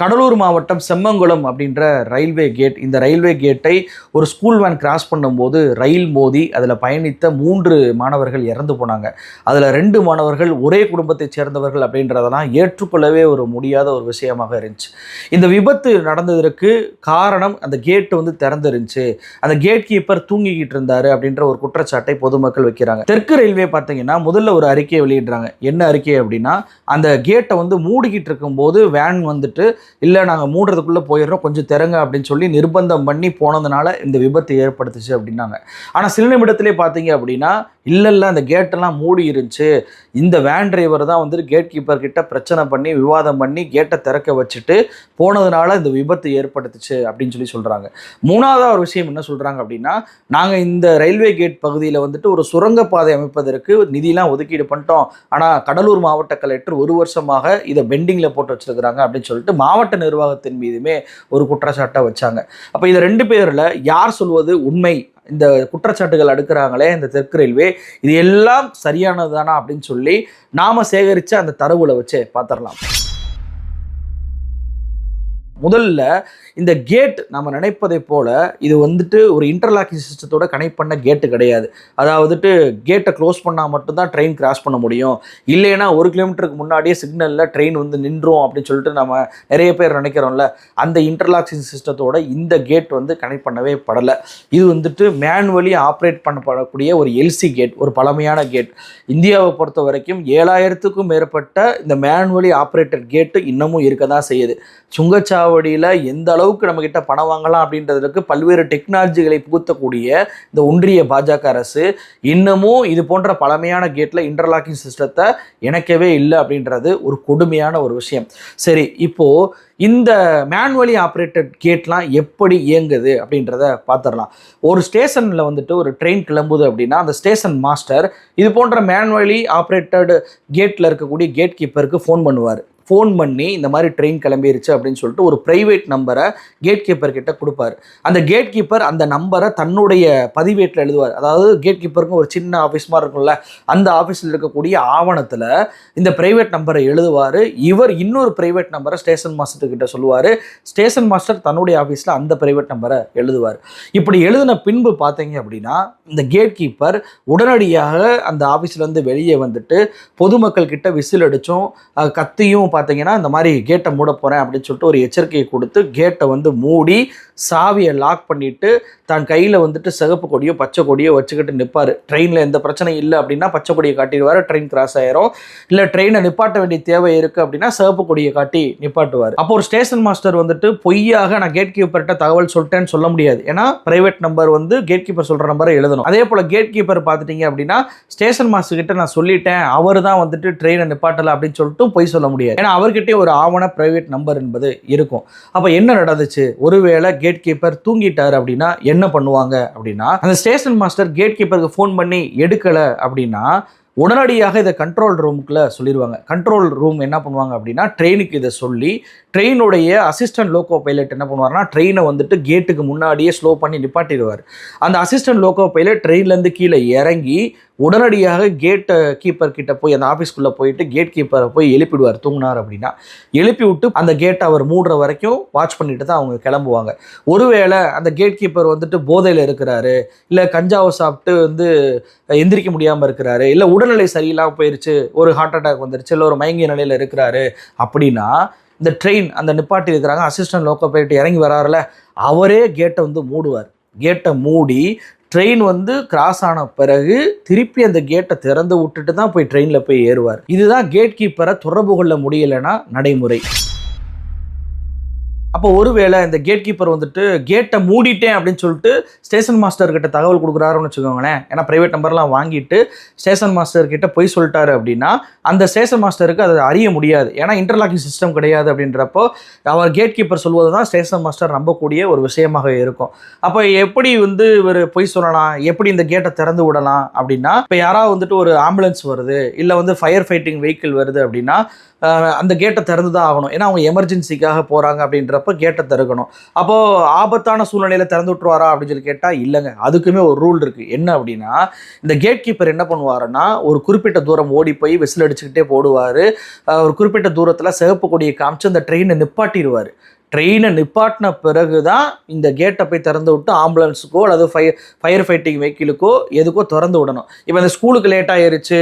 கடலூர் மாவட்டம் செம்மங்குளம் அப்படின்ற railway gate இந்த ரயில்வே கேட்டை ஒரு ஸ்கூல் வேன் கிராஸ் பண்ணும்போது ரயில் மோதி அதில் பயணித்த மூன்று மாணவர்கள் இறந்து போனாங்க. அதில் ரெண்டு மாணவர்கள் ஒரே குடும்பத்தைச் சேர்ந்தவர்கள் அப்படின்றதெல்லாம் ஏற்றுக்கொள்ளவே ஒரு முடியாத ஒரு விஷயமாக இருந்துச்சு. இந்த விபத்து நடந்ததற்கு காரணம் அந்த கேட்டு வந்து திறந்துருந்துச்சு. அந்த கேட் கீப்பர் தூங்கிக்கிட்டு இருந்தார் அப்படின்ற ஒரு குற்றச்சாட்டை பொதுமக்கள் வைக்கிறாங்க. தெற்கு ரயில்வே பார்த்தீங்கன்னா முதல்ல ஒரு அறிக்கையை வெளியிடுறாங்க. என்ன அறிக்கை அப்படின்னா அந்த கேட்டை வந்து மூடிக்கிட்டு இருக்கும்போது வேன் வந்துட்டு இல்லை நாங்கள் மூடுறதுக்குள்ளே போயிடுறோம் கொஞ்சம் திறங்க அப்படின்னு சொல்லி நிர்பந்தம் பண்ணி போனதுனால இந்த விபத்து ஏற்படுத்துச்சு அப்படின்னாங்க. ஆனால் சில நிமிடத்திலே பார்த்தீங்க அப்படின்னா இல்லை இல்லை அந்த கேட்டெல்லாம் மூடி இருந்துச்சு இந்த வேன் டிரைவர் தான் வந்துட்டு கேட் கீப்பர் கிட்ட பிரச்சனை பண்ணி விவாதம் பண்ணி கேட்டை திறக்க வச்சுட்டு போனதுனால இந்த விபத்து ஏற்படுத்துச்சு அப்படின்னு சொல்லி சொல்கிறாங்க மூணாவதாக ஒரு விஷயம் என்ன சொல்கிறாங்க அப்படின்னா நாங்கள் இந்த ரயில்வே கேட் பகுதியில் வந்துட்டு ஒரு சுரங்கப்பாதை அமைப்பதற்கு நிதியெலாம் ஒதுக்கீடு பண்ணிட்டோம். ஆனால் கடலூர் மாவட்ட கலெக்டர் ஒரு வருஷமாக இதை பெண்டிங்கில் போட்டு வச்சிருக்கிறாங்க அப்படின்னு சொல்லிட்டு மாவட்ட நிர்வாகத்தின் மீதுமே ஒரு குற்றச்சாட்டை வச்சாங்க. அப்போ இதை ரெண்டு பேரில் யார் சொல்வது உண்மை இந்த குற்றச்சாட்டுகள் அடுக்கிறாங்களே இந்த தெற்கு ரயில்வே இது எல்லாம் சரியானது தானா அப்படின்னு சொல்லி நாம சேகரிச்ச அந்த தரவுல வச்சு பார்த்துடலாம். முதல்ல இந்த கேட் நம்ம நினைப்பதை போல இது வந்துட்டு ஒரு இன்டர்லாக்கிங் சிஸ்டத்தோட கனெக்ட் பண்ண கேட்டு கிடையாது. அதாவதுட்டு கேட்டை க்ளோஸ் பண்ணால் மட்டும்தான் ட்ரெயின் கிராஸ் பண்ண முடியும். இல்லைன்னா ஒரு கிலோமீட்டருக்கு முன்னாடியே சிக்னலில் ட்ரெயின் வந்து நின்றோம் அப்படின்னு சொல்லிட்டு நம்ம நிறைய பேர் நினைக்கிறோம்ல. அந்த இன்டர்லாக்கிங் சிஸ்டத்தோட இந்த கேட் வந்து கனெக்ட் பண்ணவே படலை. இது வந்துட்டு மேனுவலி ஆப்ரேட் பண்ணப்படக்கூடிய ஒரு எல்சி கேட் ஒரு பழமையான கேட் இந்தியாவை பொறுத்த வரைக்கும் ஏழாயிரத்துக்கும் மேற்பட்ட இந்த மேனுவலி ஆப்ரேட்டட் கேட்டு இன்னமும் இருக்க தான் செய்யுது. சுங்கச்சாவடியில் எந்த அளவுக்கு நம்மக்கிட்ட பணம் வாங்கலாம் அப்படின்றதுக்கு பல்வேறு டெக்னாலஜிகளை புகுத்தக்கூடிய இந்த ஒன்றிய பாஜக அரசு இன்னமும் இது போன்ற பழமையான கேட்டில் இன்டர்லாக்கிங் சிஸ்டத்தை இணைக்கவே இல்லை அப்படின்றது ஒரு கொடுமையான ஒரு விஷயம். சரி இப்போது இந்த மேனுவலி ஆப்ரேட்டட் கேட்லாம் எப்படி இயங்குது அப்படின்றத பார்த்துடலாம். ஒரு ஸ்டேஷனில் வந்துட்டு ஒரு ட்ரெயின் கிளம்புது அப்படின்னா அந்த ஸ்டேஷன் மாஸ்டர் இது போன்ற மேனுவலி ஆப்ரேட்டட் கேட்டில் இருக்கக்கூடிய கேட் கீப்பருக்கு ஃபோன் பண்ணுவார். ஃபோன் பண்ணி இந்த மாதிரி ட்ரெயின் கிளம்பிருச்சு அப்படின்னு சொல்லிட்டு ஒரு ப்ரைவேட் நம்பரை கேட் கீப்பர் கிட்ட கொடுப்பாரு. அந்த கேட் கீப்பர் அந்த நம்பரை தன்னுடைய பதிவேட்டில் எழுதுவார். அதாவது கேட் கீப்பருக்கு ஒரு சின்ன ஆஃபீஸ் மாதிரி இருக்கும்ல அந்த ஆஃபீஸில் இருக்கக்கூடிய ஆவணத்தில் இந்த ப்ரைவேட் நம்பரை எழுதுவார். இவர் இன்னொரு ப்ரைவேட் நம்பரை ஸ்டேஷன் மாஸ்டர் கிட்ட சொல்லுவார். ஸ்டேஷன் மாஸ்டர் தன்னுடைய ஆஃபீஸில் அந்த ப்ரைவேட் நம்பரை எழுதுவார். இப்படி எழுதின பின்பு பார்த்தீங்க அப்படின்னா இந்த கேட் கீப்பர் உடனடியாக அந்த ஆஃபீஸ்லேருந்து வெளியே வந்துட்டு பொதுமக்கள் கிட்ட விசில் அடித்தும் கத்தியும் பார்த்தீங்கன்னா இந்த மாதிரி கேட்டை மூட போகிறேன் அப்படின்னு சொல்லிட்டு ஒரு எச்சரிக்கையை கொடுத்து கேட்டை வந்து மூடி சாவியை லாக் பண்ணிட்டு தன் கையில் வந்துட்டு சிகப்பு கொடியோ பச்சை கொடியோ வச்சுக்கிட்டு நிற்பார் ட்ரெயினில் எந்த பிரச்சனையும் இல்லை அப்படின்னா பச்சை கொடியை காட்டிடுவார் ட்ரெயின் கிராஸ் ஆயிரும். இல்லை ட்ரெயினை நிப்பாட்ட வேண்டிய தேவை இருக்குது அப்படின்னா சிகப்பு கொடியை காட்டி நிப்பாட்டுவார். அப்போ ஒரு ஸ்டேஷன் மாஸ்டர் வந்துட்டு பொய்யாக நான் கேட் கீப்பர்கிட்ட தகவல் சொல்லிட்டேன்னு சொல்ல முடியாது. ஏன்னா பிரைவேட் நம்பர் வந்து கேட் கீப்பர் சொல்கிற நம்பரை எழுதணும். அதே போல் கேட் கீப்பர் பார்த்துட்டீங்க அப்படின்னா ஸ்டேஷன் மாஸ்டர் கிட்ட நான் சொல்லிட்டேன் அவர் தான் வந்துட்டு ட்ரெயினை நிப்பாட்டலை அப்படின்னு சொல்லிட்டு பொய் சொல்ல முடியாது. ஏன்னா அவர்கிட்டயே ஒரு ஆவண பிரைவேட் நம்பர் என்பது இருக்கும். அப்போ என்ன நடந்துச்சு? ஒருவேளை கேட் கீப்பர் தூங்கிட்டார் அப்படின்னா என்ன பண்ணுவாங்க அப்படின்னா அந்த ஸ்டேஷன் மாஸ்டர் கேட் கீப்பருக்கு ஃபோன் பண்ணி எடுக்கலை அப்படின்னா உடனடியாக இதை கண்ட்ரோல் ரூமுக்குள்ளே சொல்லிடுவாங்க கண்ட்ரோல் ரூம் என்ன பண்ணுவாங்க அப்படின்னா ட்ரெயினுக்கு இதை சொல்லி ட்ரெயினுடைய அசிஸ்டன்ட் லோக்கோ பைலட் என்ன பண்ணுவார்னா ட்ரெயினை வந்துட்டு கேட்டுக்கு முன்னாடியே ஸ்லோ பண்ணி நிப்பாட்டிடுவார். அந்த அசிஸ்டன்ட் லோக்கோ பைலட் ட்ரெயின்லேருந்து கீழே இறங்கி உடனடியாக கேட்டை கீப்பர் கிட்ட போய் அந்த ஆஃபீஸ்க்குள்ளே போயிட்டு கேட் கீப்பரை போய் எழுப்பிடுவார். தூங்கினார் அப்படின்னா எழுப்பி விட்டு அந்த கேட்டை அவர் மூடுற வரைக்கும் வாட்ச் பண்ணிட்டு தான் அவங்க கிளம்புவாங்க. ஒருவேளை அந்த கேட் கீப்பர் வந்துட்டு போதையில் இருக்கிறாரு இல்லை கஞ்சாவை சாப்பிட்டு வந்து எந்திரிக்க முடியாமல் இருக்கிறாரு இல்லை உடல்நிலை சரியில்லாமல் போயிருச்சு ஒரு ஹார்ட் அட்டாக் வந்துருச்சு இல்லை ஒரு மயங்கிய நிலையில் இருக்கிறாரு அப்படின்னா இந்த ட்ரெயின் அந்த நிப்பாட்டி இருக்கிறாங்க. அசிஸ்டன்ட் லோக்கல் போயிட்டு இறங்கி வராருல அவரே கேட்டை வந்து மூடுவார். கேட்டை மூடி ட்ரெயின் வந்து கிராஸ் ஆன பிறகு திருப்பி அந்த கேட்டை திறந்து விட்டுட்டு தான் போய் ட்ரெயினில் போய் ஏறுவார். இதுதான் கேட் கீப்பரை தொடர்பு கொள்ள முடியலைன்னா நடைமுறை. அப்போ ஒருவேளை இந்த கேட் கீப்பர் வந்துட்டு கேட்டை மூடிட்டேன் அப்படின்னு சொல்லிட்டு ஸ்டேஷன் மாஸ்டர் கிட்ட தகவல் கொடுக்குறாருன்னு வச்சுக்கோங்களேன். ஏன்னா ப்ரைவேட் நம்பர்லாம் வாங்கிட்டு ஸ்டேஷன் மாஸ்டர் கிட்ட போய் சொல்லிட்டாரு அப்படின்னா அந்த ஸ்டேஷன் மாஸ்டருக்கு அதை அறிய முடியாது. ஏன்னா இன்டர்லாக்கிங் சிஸ்டம் கிடையாது அப்படின்றப்போ அவர் கேட் கீப்பர் சொல்வது தான் ஸ்டேஷன் மாஸ்டர் நம்பக்கூடிய ஒரு விஷயமாக இருக்கும். அப்போ எப்படி வந்து இவர் பொய் சொல்லலாம்? எப்படி இந்த கேட்டை திறந்து விடலாம்? அப்படின்னா இப்போ யாராவது வந்துட்டு ஒரு ஆம்புலன்ஸ் வருது இல்லை வந்து ஃபயர் ஃபைட்டிங் வெஹிக்கிள் வருது அப்படின்னா அந்த கேட்டை திறந்து தான் ஆகணும். ஏன்னா அவங்க எமர்ஜென்சிக்காக போகிறாங்க அப்படின்றப்ப அப்படின்றப்ப கேட்டை திறக்கணும். அப்போது ஆபத்தான சூழ்நிலையில் திறந்து விட்டுருவாரா அப்படின்னு சொல்லி கேட்டால் இல்லைங்க. அதுக்குமே ஒரு ரூல் இருக்குது என்ன அப்படின்னா இந்த கேட் கீப்பர் என்ன பண்ணுவாருன்னா ஒரு குறிப்பிட்ட தூரம் ஓடி போய் விசில் அடிச்சுக்கிட்டே போடுவார். ஒரு குறிப்பிட்ட தூரத்தில் சிவப்பு கொடியை காமிச்சு அந்த ட்ரெயினை நிப்பாட்டிடுவார். ட்ரெயினை நிப்பாட்டின பிறகு தான் இந்த கேட்டை போய் திறந்து விட்டு ஆம்புலன்ஸுக்கோ அல்லது ஃபயர் ஃபயர் ஃபைட்டிங் வெஹிக்கிளுக்கோ எதுக்கோ திறந்து விடணும். இப்போ இந்த ஸ்கூலுக்கு லேட் ஆயிருச்சு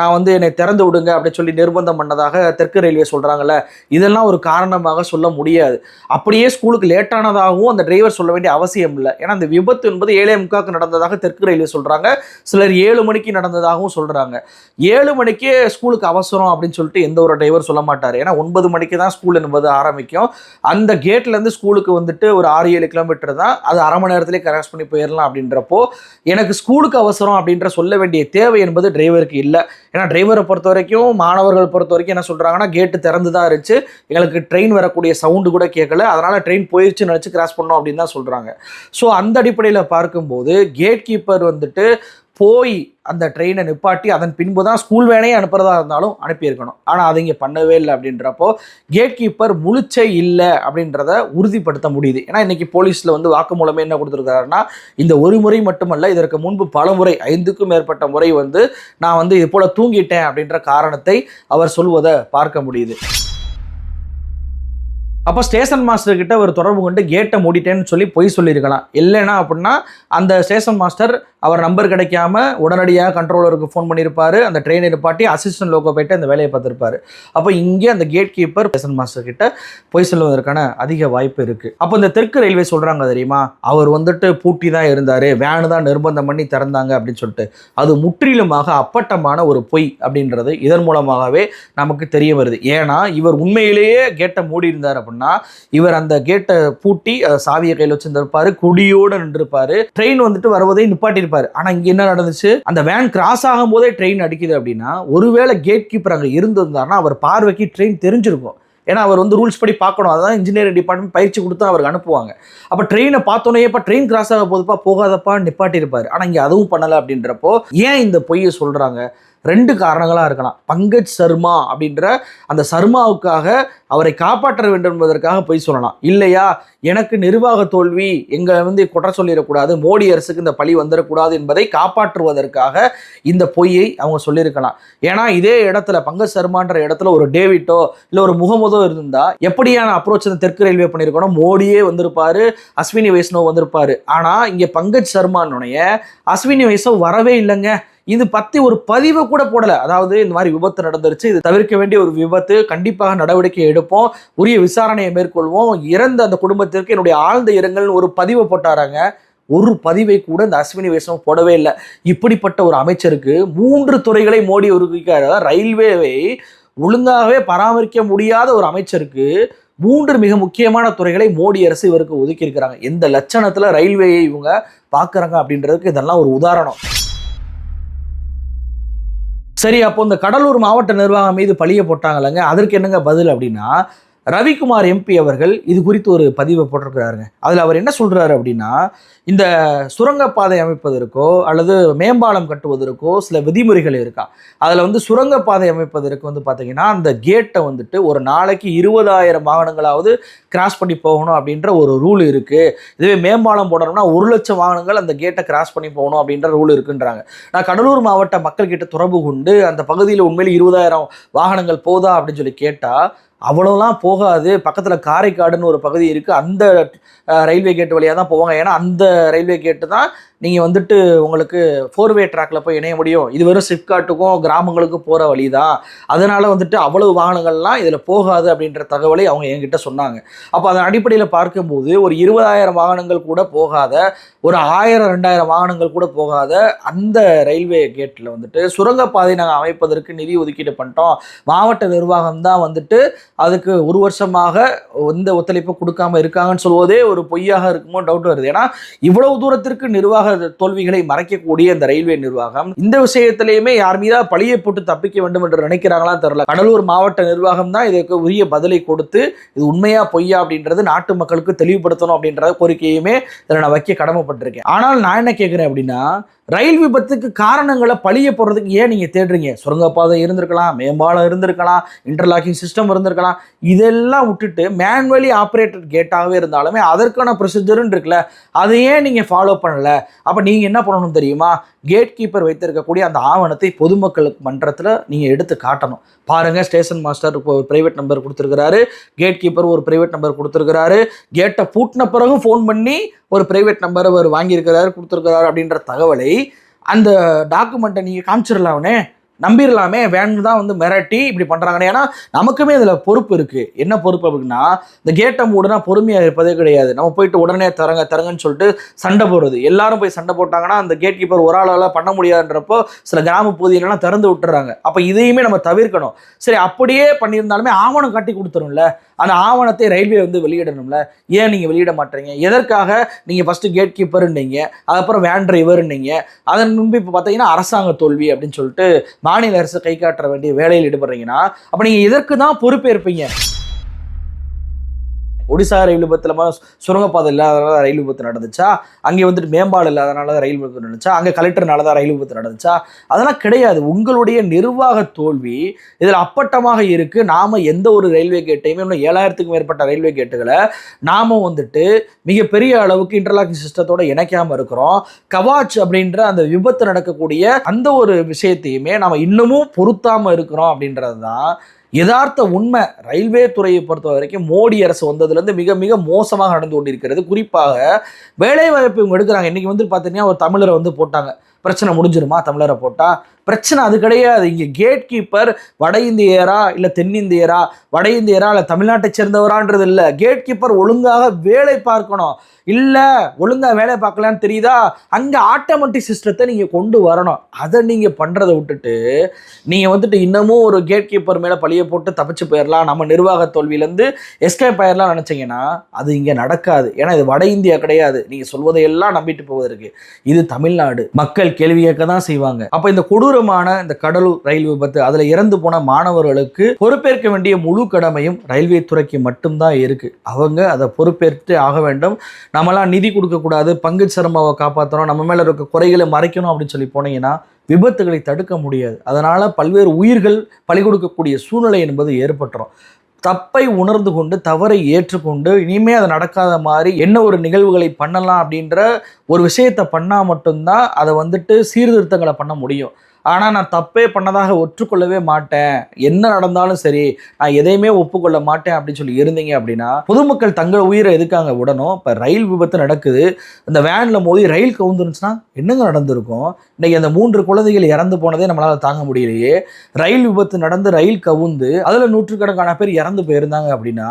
நான் வந்து என்னை திறந்து விடுங்க அப்படின்னு சொல்லி நிர்பந்தம் பண்ணதாக தெற்கு ரயில்வே சொல்கிறாங்கல்ல இதெல்லாம் ஒரு காரணமாக சொல்ல முடியாது. அப்படியே ஸ்கூலுக்கு லேட்டானதாகவும் அந்த டிரைவர் சொல்ல வேண்டிய அவசியம் இல்லை. ஏன்னா அந்த விபத்து என்பது ஏழே முக்காக்கு நடந்ததாக தெற்கு ரயில்வே சொல்கிறாங்க சிலர் ஏழு மணிக்கு நடந்ததாகவும் சொல்கிறாங்க ஏழு மணிக்கே ஸ்கூலுக்கு அவசரம் அப்படின்னு சொல்லிட்டு எந்த ஒரு டிரைவர் சொல்ல மாட்டார். ஏன்னா ஒன்பது மணிக்கு தான் ஸ்கூல் என்பது ஆரம்பிக்கும். அந்த கேட்லேருந்து ஸ்கூலுக்கு வந்துட்டு ஒரு ஆறு ஏழு கிலோமீட்டர் தான். அது அரை மணி நேரத்திலே கிராஸ் பண்ணி போயிடலாம் அப்படின்றப்போ எனக்கு ஸ்கூலுக்கு அவசரம் அப்படின்ற சொல்ல வேண்டிய தேவை என்பது டிரைவருக்கு இல்லை. ஏன்னா டிரைவரை பொறுத்த வரைக்கும் மாணவர்கள் பொறுத்த வரைக்கும் என்ன சொல்கிறாங்கன்னா கேட்டு திறந்து தான் இருந்துச்சு. எங்களுக்கு ட்ரெயின் வரக்கூடிய சவுண்டு கூட கேட்கல. அதனால் ட்ரெயின் போயிடுச்சுன்னு நினச்சி கிராஸ் பண்ணோம் அப்படின்னு தான் சொல்கிறாங்க ஸோ அந்த அடிப்படையில் பார்க்கும்போது கேட் கீப்பர் வந்துட்டு போய் அந்த ட்ரெயினை நிப்பாட்டி அதன் பின்பு தான் ஸ்கூல் வேனையே அனுப்புறதா இருந்தாலும் அனுப்பியிருக்கணும். ஆனால் அதை இங்கே பண்ணவே இல்லை அப்படின்றப்போ கேட் கீப்பர் முழிச்சே இல்லை அப்படின்றத உறுதிப்படுத்த முடியுது. ஏன்னா இன்றைக்கி போலீஸில் வந்து வாக்குமூலமே என்ன கொடுத்துருக்காருன்னா இந்த ஒரு முறை மட்டுமல்ல இதற்கு முன்பு பல முறை ஐந்துக்கும் மேற்பட்ட முறை வந்து நான் வந்து இது போல் தூங்கிட்டேன் அப்படின்ற காரணத்தை அவர் சொல்வதை பார்க்க முடியுது. அப்போ ஸ்டேஷன் மாஸ்டர் கிட்ட ஒரு தொடர்பு கொண்டு கேட்டை மூடிட்டேன்னு சொல்லி பொய் சொல்லியிருக்கலாம். இல்லைன்னா அப்படின்னா அந்த ஸ்டேஷன் மாஸ்டர் அவர் நம்பர் கிடைக்காம உடனடியாக கண்ட்ரோலருக்கு ஃபோன் பண்ணியிருப்பார். அந்த ட்ரெயினை நிப்பாட்டி அசிஸ்டன்ட் லோக்கோ போயிட்டு அந்த வேலையை பார்த்துருப்பாரு. அப்போ இங்கே அந்த கேட் கீப்பர் ஸ்டேஷன் மாஸ்டர் கிட்ட பொய் சொல்லுவதற்கான அதிக வாய்ப்பு இருக்குது அப்போ இந்த தெற்கு ரயில்வே சொல்கிறாங்க தெரியுமா? அவர் வந்துட்டு பூட்டி தான் இருந்தார். வேனு தான் நிர்பந்தம் பண்ணி திறந்தாங்க அப்படின்னு சொல்லிட்டு. அது முற்றிலுமாக அப்பட்டமான ஒரு பொய் அப்படின்றது இதன் மூலமாகவே நமக்கு தெரிய வருது. ஏன்னா இவர் உண்மையிலேயே கேட்டை மூடி இருந்தார் அப்படின்னு இவர் அந்த கேட்டை பூட்டி அதை சாவியை கையில் வச்சிருந்திருப்பாரு குடியோடு நின்றுருப்பாரு. ட்ரெயின் வந்துட்டு வருவதை நிப்பாட்டியிருப்பாரு. ஆனா இங்கே என்ன நடந்துச்சு? அந்த வேன் கிராஸ் ஆகும் போதே ட்ரெயின் அடிக்குது அப்படின்னா ஒருவேளை கேட் கீப்பர் அங்கே இருந்திருந்தாருன்னா அவர் பார்வைக்கு ட்ரெயின் தெரிஞ்சிருக்கும். ஏன்னா அவர் வந்து ரூல்ஸ் படி பார்க்கணும். அதான் இன்ஜினியரிங் டிபார்ட்மெண்ட் பயிற்சி கொடுத்து அவருக்கு அனுப்புவாங்க. அப்போ ட்ரெயினை பார்த்தோன்னே இப்போ ட்ரெயின் கிராஸ் ஆக போதுப்பா போகாதப்பா நிப்பாட்டியிருப்பார். ஆனால் இங்கே அதுவும் பண்ணலை அப்படின்றப்போ ஏன் இந்த பொய்யை சொல்கிறாங்க ரெண்டு காரணங்களாக இருக்கலாம். பங்கஜ் சர்மா அப்படின்ற அந்த சர்மாவுக்காக அவரை காப்பாற்ற வேண்டும் என்பதற்காக பொய் சொல்லலாம். இல்லையா? எனக்கு நிர்வாக தோல்வி எங்களை வந்து குற்ற சொல்லிடக்கூடாது மோடி அரசுக்கு இந்த பழி வந்துடக்கூடாது என்பதை காப்பாற்றுவதற்காக இந்த பொய்யை அவங்க சொல்லியிருக்கலாம். ஏன்னா இதே இடத்துல பங்கஜ் சர்மான்ற இடத்துல ஒரு டேவிட்டோ இல்லை ஒரு முகமதோ இருந்தால் எப்படியான அப்ரோச் இந்த தெற்கு ரயில்வே பண்ணியிருக்கணும்? மோடியே வந்திருப்பாரு அஸ்வினி வைஷ்ணவ் வந்திருப்பாரு. ஆனால் இங்கே பங்கஜ் சர்மானுடைய அஸ்வினி வைஷ்ணவ் வரவே இல்லைங்க. இது பத்தி ஒரு பதிவை கூட போடல. அதாவது இந்த மாதிரி விபத்து நடந்துருச்சு. இது தவிர்க்க வேண்டிய ஒரு விபத்து. கண்டிப்பாக நடவடிக்கை எடுப்போம். உரிய விசாரணையை மேற்கொள்வோம். இறந்த அந்த குடும்பத்திற்கு என்னுடைய ஆழ்ந்த இரங்கல்னு ஒரு பதிவை போட்டாராங்க. ஒரு பதிவை கூட இந்த அஸ்வினி வைஷ்ணவ் போடவே இல்லை. இப்படிப்பட்ட ஒரு அமைச்சருக்கு மூன்று துறைகளை மோடி உருவாக்காரு அதாவது ரயில்வேவை ஒழுங்காகவே பராமரிக்க முடியாத ஒரு அமைச்சருக்கு மூன்று மிக முக்கியமான துறைகளை மோடி அரசு இவருக்கு ஒதுக்கி இருக்கிறாங்க எந்த லட்சணத்துல ரயில்வேயை இவங்க பார்க்குறாங்க அப்படின்றதுக்கு இதெல்லாம் ஒரு உதாரணம். சரி அப்போ இந்த கடலூர் மாவட்ட நிர்வாகம் மீது பழிய போட்டாங்கல்லங்க. அதற்கு என்னங்க பதில் அப்படின்னா ரவிக்குமார் எம்பி அவர்கள் இது குறித்து ஒரு பதிவை போட்டிருக்கிறாருங்க. அதில் அவர் என்ன சொல்கிறாரு அப்படின்னா இந்த சுரங்கப்பாதை அமைப்பதற்கோ அல்லது மேம்பாலம் கட்டுவதற்கோ சில விதிமுறைகள் இருக்கா? அதில் வந்து சுரங்கப்பாதை அமைப்பதற்கு வந்து பார்த்தீங்கன்னா அந்த கேட்டை வந்துட்டு ஒரு நாளைக்கு இருபதாயிரம் வாகனங்களாவது கிராஸ் பண்ணி போகணும் அப்படின்ற ஒரு ரூல் இருக்குது இதுவே மேம்பாலம் போடணும்னா ஒரு லட்சம் வாகனங்கள் அந்த கேட்டை கிராஸ் பண்ணி போகணும் அப்படின்ற ரூல் இருக்குன்றாங்க. நான் கடலூர் மாவட்ட மக்கள்கிட்ட தொடர்பு கொண்டு அந்த பகுதியில் உண்மையில் இருபதாயிரம் வாகனங்கள் போதா அப்படின்னு சொல்லி கேட்டால் அவ்வளோலாம் போகாது. பக்கத்தில் காரைக்காடுன்னு ஒரு பகுதி இருக்குது அந்த ரயில்வே கேட் வழியாக தான் போவாங்க. ஏன்னா அந்த ரயில்வே கேட்டு தான் நீங்கள் வந்துட்டு உங்களுக்கு ஃபோர்வே ட்ராக்ல போய் இணைய முடியும். இது வெறும் சிப்காட்டுக்கும் கிராமங்களுக்கும் போகிற வழி தான் அதனால் வந்துட்டு அவ்வளவு வாகனங்கள்லாம் இதில் போகாது அப்படின்ற தகவலை அவங்க என்கிட்ட சொன்னாங்க. அப்போ அதன் அடிப்படையில் பார்க்கும்போது ஒரு இருபதாயிரம் வாகனங்கள் கூட போகாத ஒரு ஆயிரம் ரெண்டாயிரம் வாகனங்கள் கூட போகாத அந்த ரயில்வே கேட்டில் வந்துட்டு சுரங்கப்பாதை நாங்கள் அமைப்பதற்கு நிதி ஒதுக்கீடு பண்ணிட்டோம். மாவட்ட நிர்வாகம் தான் வந்துட்டு அதுக்கு ஒரு வருஷமாக எந்த ஒத்துழைப்பு கொடுக்காம இருக்காங்கன்னு சொல்வதே ஒரு பொய்யாக இருக்குமோ டவுட் வருது. ஏன்னா இவ்வளவு தூரத்திற்கு நிர்வாக தோல்விகளை மறைக்கக்கூடிய இந்த ரயில்வே நிர்வாகம். இந்த விஷயத்திலையுமே யார் மீதா பழியை போட்டு தப்பிக்க வேண்டும் என்று நினைக்கிறாங்களா தெரியல. கடலூர் மாவட்ட நிர்வாகம் தான் இதுக்கு உரிய பதிலை கொடுத்து இது உண்மையா பொய்யா அப்படின்றது நாட்டு மக்களுக்கு தெளிவுபடுத்தணும் அப்படின்ற கோரிக்கையுமே இதில் நான் வைக்க கடமைப்பட்டிருக்கேன். ஆனால் நான் என்ன கேட்குறேன் அப்படின்னா ரயில் விபத்துக்கு காரணங்களை பழிய போடுறதுக்கு ஏன் நீங்கள் தேடுறீங்க? சுரங்கப்பாதை இருந்திருக்கலாம் மேம்பாலம் இருந்திருக்கலாம் இன்டர்லாக்கிங் சிஸ்டம் இருந்திருக்கலாம். இதெல்லாம் விட்டுட்டு மேனுவலி ஆப்ரேட்டட் கேட்டாகவே இருந்தாலுமே அதற்கான ப்ரொசீஜருன்னு இருக்குல்ல அதை ஏன் நீங்கள் ஃபாலோ பண்ணல. அப்போ நீங்கள் என்ன பண்ணணும் தெரியுமா? கேட் கீப்பர் வைத்திருக்கக்கூடிய அந்த ஆவணத்தை பொதுமக்களுக்கு மன்றத்தில் நீங்கள் எடுத்து காட்டணும். பாருங்கள் ஸ்டேஷன் மாஸ்டர் இப்போ ஒரு ப்ரைவேட் நம்பர் கொடுத்துருக்கிறாரு. கேட் கீப்பர் ஒரு ப்ரைவேட் நம்பர் கொடுத்துருக்கிறாரு. கேட்டை பூட்டின பிறகும் ஃபோன் பண்ணி ஒரு ப்ரைவேட் நம்பர் அவர் வாங்கியிருக்கிறாரு கொடுத்துருக்கிறாரு அப்படின்ற தகவலை அந்த டாக்குமெண்ட்டை நீங்கள் காமிச்சிடலாம்னே. நம்பிடலாமே வேன் தான் வந்து மிரட்டி இப்படி பண்ணுறாங்கன்னு ஏன்னா நமக்குமே இதில் பொறுப்பு இருக்குது என்ன பொறுப்பு அப்படின்னா இந்த கேட்டை மூடுனா பொறுமையாக இருப்பதே கிடையாது. நம்ம போயிட்டு உடனே தரங்க தரங்கன்னு சொல்லிட்டு சண்டை போடுறது. எல்லாரும் போய் சண்டை போட்டாங்கன்னா அந்த கேட் கீப்பர் ஒரு ஆளால் பண்ண முடியாதுன்றப்போ சில கிராம பகுதிகளெல்லாம் திறந்து விட்டுறாங்க. அப்போ இதையுமே நம்ம தவிர்க்கணும். சரி அப்படியே பண்ணியிருந்தாலுமே ஆவணம் காட்டி கொடுத்துரும்ல. அந்த ஆவணத்தை ரயில்வே வந்து வெளியிடணும்ல? ஏன் நீங்கள் வெளியிட மாட்டீங்க? எதற்காக நீங்கள் ஃபஸ்ட்டு கேட் கீப்பர்ன்னீங்க அதுக்கப்புறம் வேன் டிரைவர்ன்னீங்க அதன் முன்பு இப்போ பார்த்தீங்கன்னா அரசாங்க தோல்வி அப்படின்னு சொல்லிட்டு மாநில அரசு கை காட்ட வேண்டிய வேலையில் ஈடுபடுறீங்கன்னா அப்போ நீங்கள் இதற்கு தான் பொறுப்பேற்பீங்க? ஒடிசா ரயில் விபத்தில் சுரங்கப்பாதை இல்லாதனால ரயில் விபத்து நடந்துச்சா? அங்கே வந்துட்டு மேம்பாடு இல்லாதனால தான் ரயில் விபத்து நடந்துச்சா? அங்கே கலெக்டர்னால தான் ரயில் விபத்து நடந்துச்சா? அதெல்லாம் கிடையாது. உங்களுடைய நிர்வாக தோல்வி இதில் அப்பட்டமாக இருக்குது நாம் எந்த ஒரு ரயில்வே கேட்டையுமே இன்னும் ஏழாயிரத்துக்கும் மேற்பட்ட ரயில்வே கேட்டுகளை நாம் வந்துட்டு மிகப்பெரிய அளவுக்கு இன்டர்லாக்கிங் சிஸ்டத்தோடு இணைக்காமல் இருக்கிறோம். கவாச் அப்படின்ற அந்த விபத்து நடக்கக்கூடிய அந்த ஒரு விஷயத்தையுமே நாம் இன்னமும் பொருத்தாமல் இருக்கிறோம் அப்படின்றது தான் யதார்த்த உண்மை ரயில்வே துறையை பொறுத்த வரைக்கும் மோடி அரசு வந்ததுலேருந்து மிக மிக மோசமாக நடந்து கொண்டிருக்கிறது. குறிப்பாக வேலைவாய்ப்பு இவங்க எடுக்கிறாங்க. இன்றைக்கி வந்து பார்த்தீங்கன்னா ஒரு தமிழரை வந்து போட்டாங்க. பிரச்சனை முடிஞ்சிருமா? தமிழரை போட்டால் பிரச்சனை அது கிடையாது. இங்கே கேட் கீப்பர் வட இந்தியரா இல்லை தென்னிந்தியரா வட இந்தியரா இல்லை தமிழ்நாட்டை சேர்ந்தவரான்றது இல்லை. கேட் கீப்பர் ஒழுங்காக வேலை பார்க்கணும். இல்லை ஒழுங்காக வேலை பார்க்கலான்னு தெரியுதா? அங்கே ஆட்டோமேட்டிக் சிஸ்டத்தை நீங்கள் கொண்டு வரணும். அதை நீங்கள் பண்ணுறதை விட்டுட்டு நீங்கள் வந்துட்டு இன்னமும் ஒரு கேட் கீப்பர் மேலே பழிய போட்டு தப்பிச்சு போயிடலாம் நம்ம நிர்வாக தோல்வியிலேருந்து எஸ்கேப் ஆயிடலாம் நினச்சிங்கன்னா அது இங்கே நடக்காது. ஏன்னா இது வட இந்தியா கிடையாது. நீங்கள் சொல்வதையெல்லாம் நம்பிட்டு போவதற்கு. இது தமிழ்நாடு. மக்கள் கேள்வி கேட்க தான் செய்வாங்க. அப்போ இந்த கொடூரமான இந்த கடலூர் ரயில் விபத்து அதில் இறந்து போன மாணவர்களுக்கு பொறுப்பேற்க வேண்டிய முழு கடமையும் ரயில்வே துறைக்கு மட்டும்தான் இருக்கு. அவங்க அதை பொறுப்பேற்று ஆக வேண்டும். நம்மளாம் நிதி கொடுக்கக்கூடாது பங்கு சிரமாவை காப்பாற்றணும் நம்ம மேலே இருக்க குறைகளை மறைக்கணும் அப்படின்னு சொல்லி போனீங்கன்னா விபத்துகளை தடுக்க முடியாது. அதனால் பல்வேறு உயிர்கள் பலி கொடுக்கக்கூடிய சூழ்நிலை என்பது ஏற்பட்டுரும். தப்பை உணர்ந்து கொண்டு தவறை ஏற்றுக்கொண்டு இனிமே அது நடக்காத மாதிரி என்ன ஒரு நிகழ்வுகளை பண்ணலாம் அப்படின்ற ஒரு விஷயத்தை பண்ணால் மட்டும்தான் அதை வந்துட்டு சீர்திருத்தங்களை பண்ண முடியும். ஆனால் நான் தப்பே பண்ணதாக ஒற்றுக்கொள்ளவே மாட்டேன். என்ன நடந்தாலும் சரி நான் எதையுமே ஒப்புக்கொள்ள மாட்டேன் அப்படின்னு சொல்லி இருந்தீங்க அப்படின்னா பொதுமக்கள் தங்கள் உயிரை எதுக்காங்க உடனும் இப்போ ரயில் விபத்து நடக்குது. இந்த வேனில் மோதி ரயில் கவுந்துருந்துச்சுன்னா என்னங்க நடந்திருக்கும்? இன்றைக்கி அந்த மூன்று குழந்தைகள் இறந்து போனதே நம்மளால் தாங்க முடியலையே. ரயில் விபத்து நடந்து ரயில் கவுந்து அதில் நூற்றுக்கணக்கான பேர் இறந்து போயிருந்தாங்க அப்படின்னா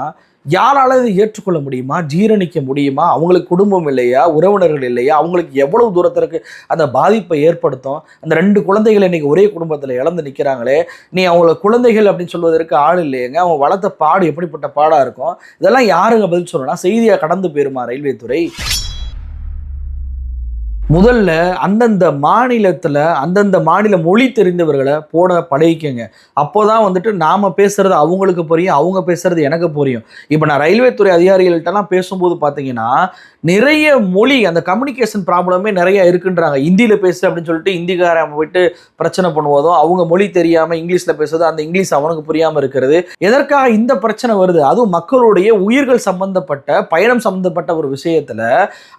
யாரால இதை ஏற்றுக்கொள்ள முடியுமா? ஜீரணிக்க முடியுமா? அவங்களுக்கு குடும்பம் இல்லையா? உறவினர்கள் இல்லையா? அவங்களுக்கு எவ்வளவு தூரத்திற்கு அந்த பாதிப்பை ஏற்படுத்தும்? அந்த ரெண்டு குழந்தைகள் இன்னைக்கு ஒரே குடும்பத்தில் இழந்து நிற்கிறாங்களே நீ அவங்கள குழந்தைகள் அப்படின்னு சொல்வதற்கு ஆள் இல்லையங்க. அவங்க வளர்த்த பாடு எப்படிப்பட்ட பாடாக இருக்கும்? இதெல்லாம் யாருங்க பதில் சொல்லணும்னா செய்தியாக கடந்து போயிருமா ரயில்வே துறை? முதல்ல அந்தந்த மாநிலத்தில் அந்தந்த மாநில மொழி தெரிந்தவர்களை போட பழகிக்கங்க. அப்போ தான் வந்துட்டு நாம் பேசுகிறது அவங்களுக்கு புரியும் அவங்க பேசுகிறது எனக்கு புரியும். இப்போ நான் ரயில்வே துறை அதிகாரிகள்கிட்டலாம் பேசும்போது பார்த்தீங்கன்னா நிறைய மொழி அந்த கம்யூனிகேஷன் ப்ராப்ளமே நிறைய இருக்குன்றாங்க. ஹிந்தியில் பேசு அப்படின்னு சொல்லிட்டு ஹிந்திக்காரன் போயிட்டு பிரச்சனை பண்ணுவதும் அவங்க மொழி தெரியாமல் இங்கிலீஷில் பேசுறது அந்த இங்கிலீஷ் அவனுக்கு புரியாமல் இருக்கிறது. எதற்காக இந்த பிரச்சனை வருது? அதுவும் மக்களுடைய உயிர்கள் சம்பந்தப்பட்ட பயணம் சம்பந்தப்பட்ட ஒரு விஷயத்தில்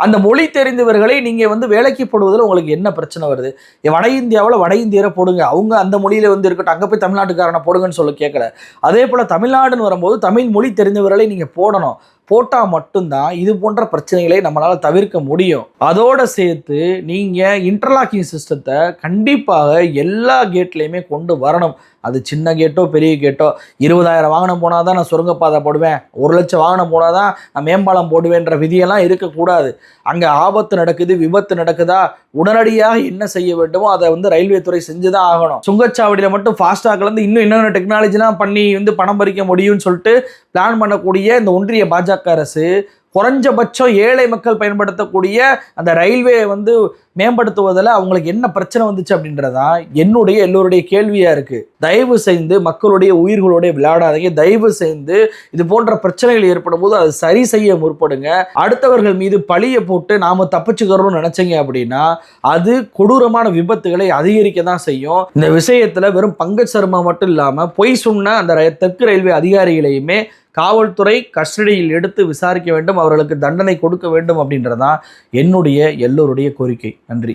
அந்த மொழி தெரிந்தவர்களை நீங்கள் வந்து வேலைக்கு போடுவதில் உங்களுக்கு என்ன பிரச்சனை வருது? வட இந்தியாவில் வட இந்தியரை போடுங்க. அவங்க அந்த மொழியில வந்து இருக்கட்டும் அங்கே போய் தமிழ்நாட்டுக்காரனை போடுங்கன்னு சொல்ல கேட்கல. அதே போல் தமிழ்நாடுன்னு வரும்போது தமிழ் மொழி தெரிந்தவர்களை நீங்கள் போடணும். போட்டால் மட்டும்தான் இது போன்ற பிரச்சனைகளை நம்மளால் தவிர்க்க முடியும். அதோட சேர்த்து நீங்கள் இன்டர்லாக்கிங் சிஸ்டத்தை கண்டிப்பாக எல்லா கேட்லேயுமே கொண்டு வரணும். அது சின்ன கேட்டோ பெரிய கேட்டோ இருபதாயிரம் வாகனம் போனால் தான் நான் சுரங்கப்பாதை போடுவேன். ஒரு லட்சம் வாகனம் போனால் தான் நான் மேம்பாலம் போடுவேன்ற விதியெல்லாம் இருக்கக்கூடாது. அங்கே ஆபத்து நடக்குது விபத்து நடக்குதா உடனடியாக என்ன செய்ய வேண்டுமோ அதை வந்து ரயில்வே துறை செஞ்சு தான் ஆகணும். சுங்கச்சாவடியில் மட்டும் ஃபாஸ்டாக கலந்து இன்னும் என்னென்ன டெக்னாலஜிலாம் பண்ணி வந்து பணம் பறிக்க முடியும்னு சொல்லிட்டு பிளான் பண்ணக்கூடிய இந்த ஒன்றிய பாஜக அரசு குறைஞ்சபட்சம் ஏழை மக்கள் பயன்படுத்தக்கூடிய அந்த ரயில்வே வந்து மேம்படுத்துவதில் அவங்களுக்கு என்ன பிரச்சனை வந்துச்சு அப்படின்றதா என்னுடைய எல்லோருடைய கேள்வியாக இருக்குது தயவு செய்து மக்களுடைய உயிர்களோட விளையாடாதீங்க. தயவு செய்து இது போன்ற பிரச்சனைகள் ஏற்படும் போது அதை சரி செய்ய முற்படுங்க. அடுத்தவர்கள் மீது பழியை போட்டு நாம தப்பிச்சுக்கிறோம்னு நினச்சிங்க அப்படின்னா அது கொடூரமான விபத்துகளை அதிகரிக்க தான் செய்யும். இந்த விஷயத்தில் வெறும் பங்கஜ் சர்மா மட்டும் இல்லாமல் பொய் சொன்ன அந்த தெற்கு ரயில்வே அதிகாரிகளையுமே காவல்துறை கஸ்டடியில் எடுத்து விசாரிக்க வேண்டும் அவர்களுக்கு தண்டனை கொடுக்க வேண்டும் அப்படின்றதான் என்னுடைய எல்லோருடைய கோரிக்கை. நன்றி.